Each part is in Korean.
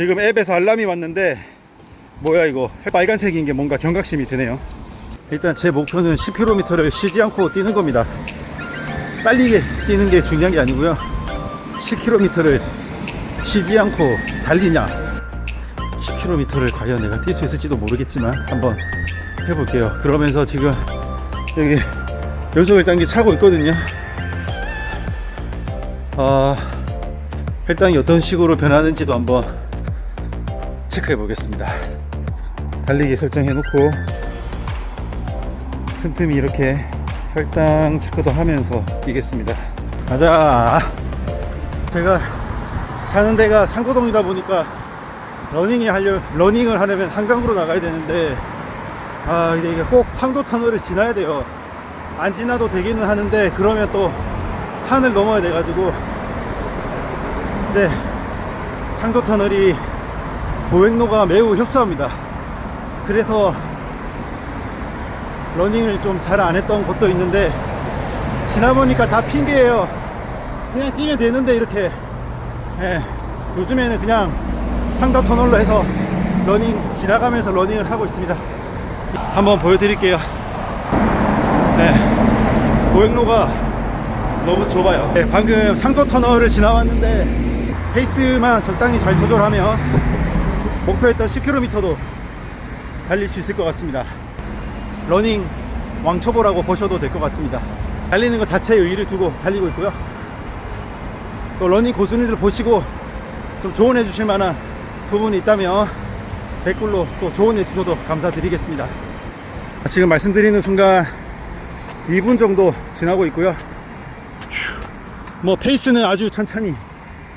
지금 앱에서 알람이 왔는데 뭐야 이거? 빨간색인 게 뭔가 경각심이 드네요. 일단 제 목표는 10km를 쉬지 않고 뛰는 겁니다. 빨리 뛰는 게 중요한 게 아니고요. 10km를 쉬지 않고 달리냐? 10km를 과연 내가 뛸 수 있을지도 모르겠지만 한번 해볼게요. 그러면서 지금 여기 연속 1단계 차고 있거든요. 아 혈당이 어떤 식으로 변하는지도 한번 체크해 보겠습니다. 달리기 설정해 놓고 틈틈이 이렇게 혈당 체크도 하면서 뛰겠습니다. 가자. 제가 사는 데가 상고동이다 보니까 러닝이 하려 러닝을 하려면 한강으로 나가야 되는데 아 이게 꼭 상도 터널을 지나야 돼요. 안 지나도 되기는 하는데 그러면 또 산을 넘어야 돼 가지고 근데 상도 터널이 보행로가 매우 협소합니다. 그래서 러닝을 좀 잘 안 했던 곳도 있는데 지나보니까 다 핑계예요. 그냥 뛰면 되는데 이렇게 예, 요즘에는 그냥 상도 터널로 해서 러닝 지나가면서 러닝을 하고 있습니다. 한번 보여드릴게요. 네, 보행로가 너무 좁아요. 네, 방금 상도 터널을 지나왔는데 페이스만 적당히 잘 조절하면 목표했던 10km도 달릴 수 있을 것 같습니다. 러닝 왕초보라고 보셔도 될 것 같습니다. 달리는 것 자체에 의의를 두고 달리고 있고요. 또 러닝 고수님들 보시고 좀 조언해 주실 만한 부분이 있다면 댓글로 또 조언해 주셔도 감사드리겠습니다. 지금 말씀드리는 순간 2분 정도 지나고 있고요. 뭐 페이스는 아주 천천히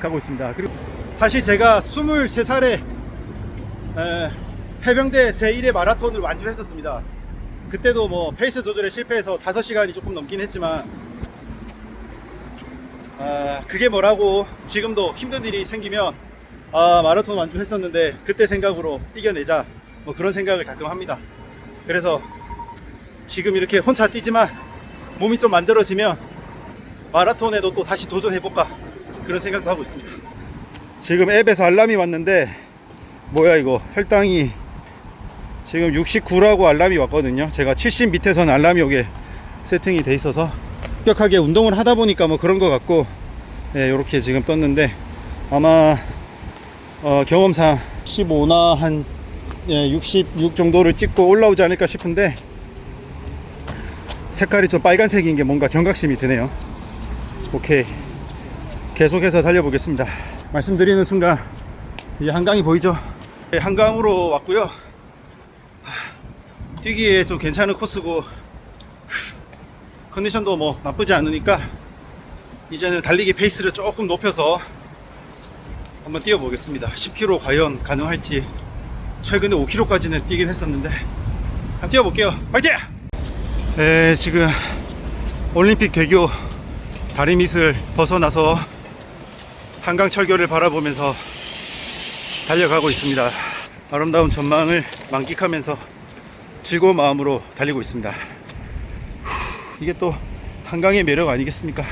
가고 있습니다. 그리고 사실 제가 23살에 해병대 제1의 마라톤을 완주했었습니다. 그때도 뭐 페이스 조절에 실패해서 5시간이 조금 넘긴 했지만 아, 그게 뭐라고 지금도 힘든 일이 생기면 아, 마라톤 완주했었는데 그때 생각으로 이겨내자 뭐 그런 생각을 가끔 합니다. 그래서 지금 이렇게 혼자 뛰지만 몸이 좀 만들어지면 마라톤에도 또 다시 도전해볼까 그런 생각도 하고 있습니다. 지금 앱에서 알람이 왔는데 뭐야 이거 혈당이 지금 69라고 알람이 왔거든요. 제가 70 밑에서는 알람이 오게 세팅이 돼 있어서 급격하게 운동을 하다 보니까 뭐 그런 것 같고 예, 이렇게 지금 떴는데 아마 어, 경험상 15나 한 예, 66 정도를 찍고 올라오지 않을까 싶은데 색깔이 좀 빨간색인 게 뭔가 경각심이 드네요. 오케이. 계속해서 달려보겠습니다. 말씀드리는 순간 이제 한강이 보이죠? 네, 한강으로 왔고요. 하, 뛰기에 좀 괜찮은 코스고 컨디션도 뭐 나쁘지 않으니까 이제는 달리기 페이스를 조금 높여서 한번 뛰어보겠습니다. 10km 과연 가능할지 최근에 5km까지는 뛰긴 했었는데 한번 뛰어볼게요. 화이팅! 네, 지금 올림픽 대교 다리 밑을 벗어나서 한강 철교를 바라보면서 달려가고 있습니다. 아름다운 전망을 만끽하면서 즐거운 마음으로 달리고 있습니다. 후, 이게 또 한강의 매력 아니겠습니까?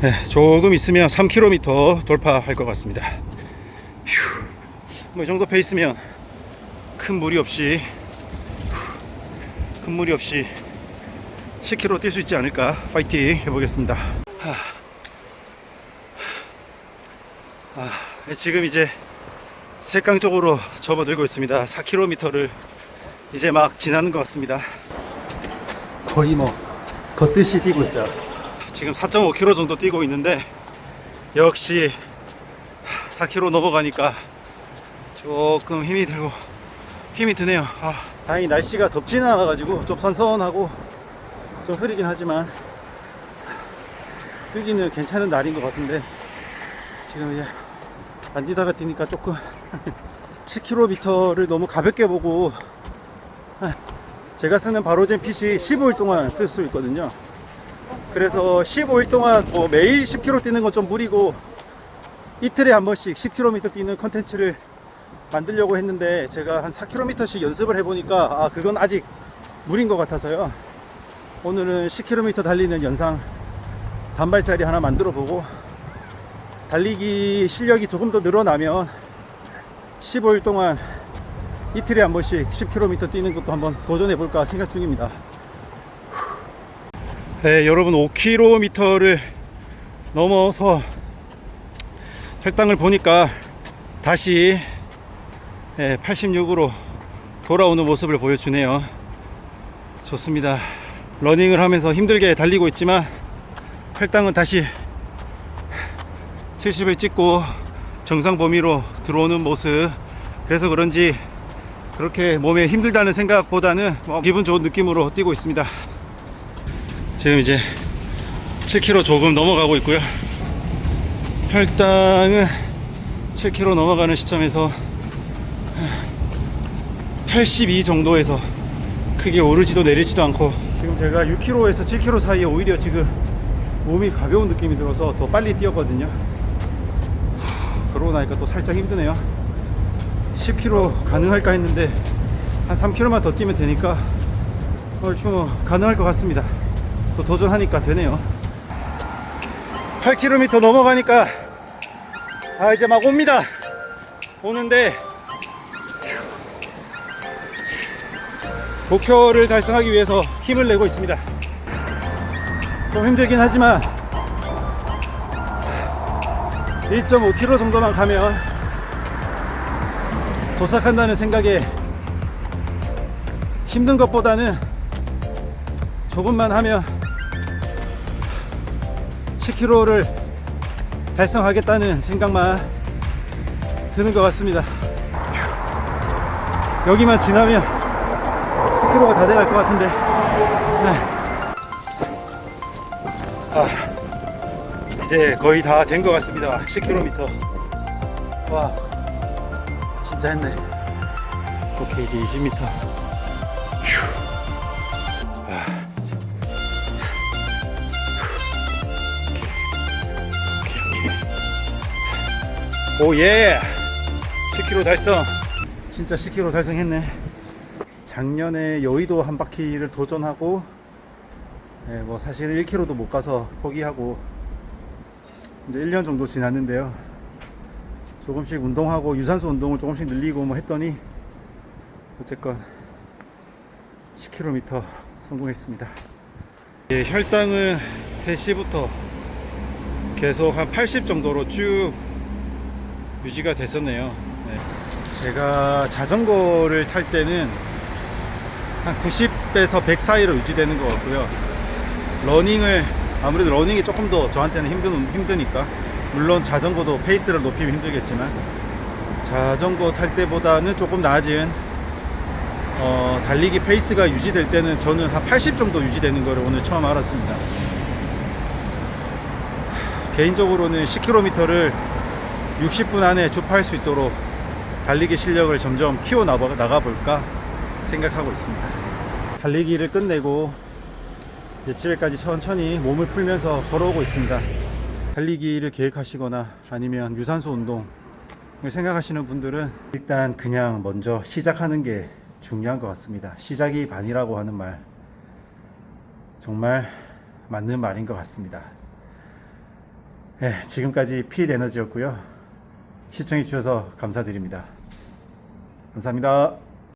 네, 조금 있으면 3km 돌파할 것 같습니다. 뭐이 정도 페이스면 큰 무리 없이 큰 무리 없이 10km 뛸 수 있지 않을까 파이팅 해보겠습니다. 하. 아, 지금 이제 색강 쪽으로 접어들고 있습니다. 4km를 이제 막 지나는 것 같습니다. 거의 뭐 걷듯이 뛰고 있어요. 지금 4.5km 정도 뛰고 있는데 역시 4km 넘어가니까 조금 힘이 들고 힘이 드네요. 아, 다행히 날씨가 덥지는 않아가지고 좀 선선하고 좀 흐리긴 하지만 뛰기는 괜찮은 날인 것 같은데 지금 이제 안 뛰다가 뛰니까 조금 10km를 너무 가볍게 보고 제가 쓰는 바로젠 핏이 15일 동안 쓸 수 있거든요. 그래서 15일 동안 뭐 매일 10km 뛰는 건 좀 무리고 이틀에 한 번씩 10km 뛰는 컨텐츠를 만들려고 했는데 제가 한 4km씩 연습을 해보니까 아 그건 아직 무리인 것 같아서요. 오늘은 10km 달리는 연상 단발짜리 하나 만들어 보고 달리기 실력이 조금 더 늘어나면 15일 동안 이틀에 한 번씩 10km 뛰는 것도 한번 도전해 볼까 생각 중입니다. 네, 여러분 5km를 넘어서 혈당을 보니까 다시 86으로 돌아오는 모습을 보여주네요. 좋습니다. 러닝을 하면서 힘들게 달리고 있지만 혈당은 다시 70을 찍고 정상 범위로 들어오는 모습. 그래서 그런지 그렇게 몸에 힘들다는 생각보다는 뭐 기분 좋은 느낌으로 뛰고 있습니다. 지금 이제 7km 조금 넘어가고 있고요. 혈당은 7km 넘어가는 시점에서 82 정도에서 크게 오르지도 내리지도 않고 지금 제가 6km에서 7km 사이에 오히려 지금 몸이 가벼운 느낌이 들어서 더 빨리 뛰었거든요. 나니까 또 살짝 힘드네요. 10km 가능할까 했는데 한 3km만 더 뛰면 되니까 얼추 뭐 가능할 것 같습니다. 또 도전하니까 되네요. 8km 넘어가니까 아 이제 막 옵니다. 오는데 목표를 달성하기 위해서 힘을 내고 있습니다. 좀 힘들긴 하지만 1.5km 정도만 가면 도착한다는 생각에 힘든 것보다는 조금만 하면 10km를 달성하겠다는 생각만 드는 것 같습니다. 여기만 지나면 10km가 다 돼갈 것 같은데. 네. 아, 이제 거의 다 된 것 같습니다. 10km. 와, 진짜 했네. 오케이, 이제 20m. 휴. 아, 진짜. 오 예! 10km 달성. 진짜 10km 달성했네. 작년에 여의도 한 바퀴를 도전하고, 예, 뭐 사실 1km도 못 가서 포기하고 이제 1년 정도 지났는데요. 조금씩 운동하고 유산소 운동을 조금씩 늘리고 뭐 했더니 어쨌건 10km 성공했습니다. 예, 혈당은 3시부터 계속 한 80 정도로 쭉 유지가 됐었네요. 네. 제가 자전거를 탈 때는 한 90에서 100 사이로 유지되는 것 같고요. 러닝을 아무래도 러닝이 조금 더 저한테는 힘든 힘드니까 물론 자전거도 페이스를 높이면 힘들겠지만 자전거 탈 때보다는 조금 낮은 어, 달리기 페이스가 유지될 때는 저는 한 80 정도 유지되는 거를 오늘 처음 알았습니다. 개인적으로는 10km를 60분 안에 주파할 수 있도록 달리기 실력을 점점 키워 나가 볼까 생각하고 있습니다. 달리기를 끝내고 집에까지 천천히 몸을 풀면서 걸어오고 있습니다. 달리기를 계획하시거나 아니면 유산소 운동을 생각하시는 분들은 일단 그냥 먼저 시작하는 게 중요한 것 같습니다. 시작이 반이라고 하는 말 정말 맞는 말인 것 같습니다. 네, 지금까지 필 에너지였고요. 시청해 주셔서 감사드립니다. 감사합니다.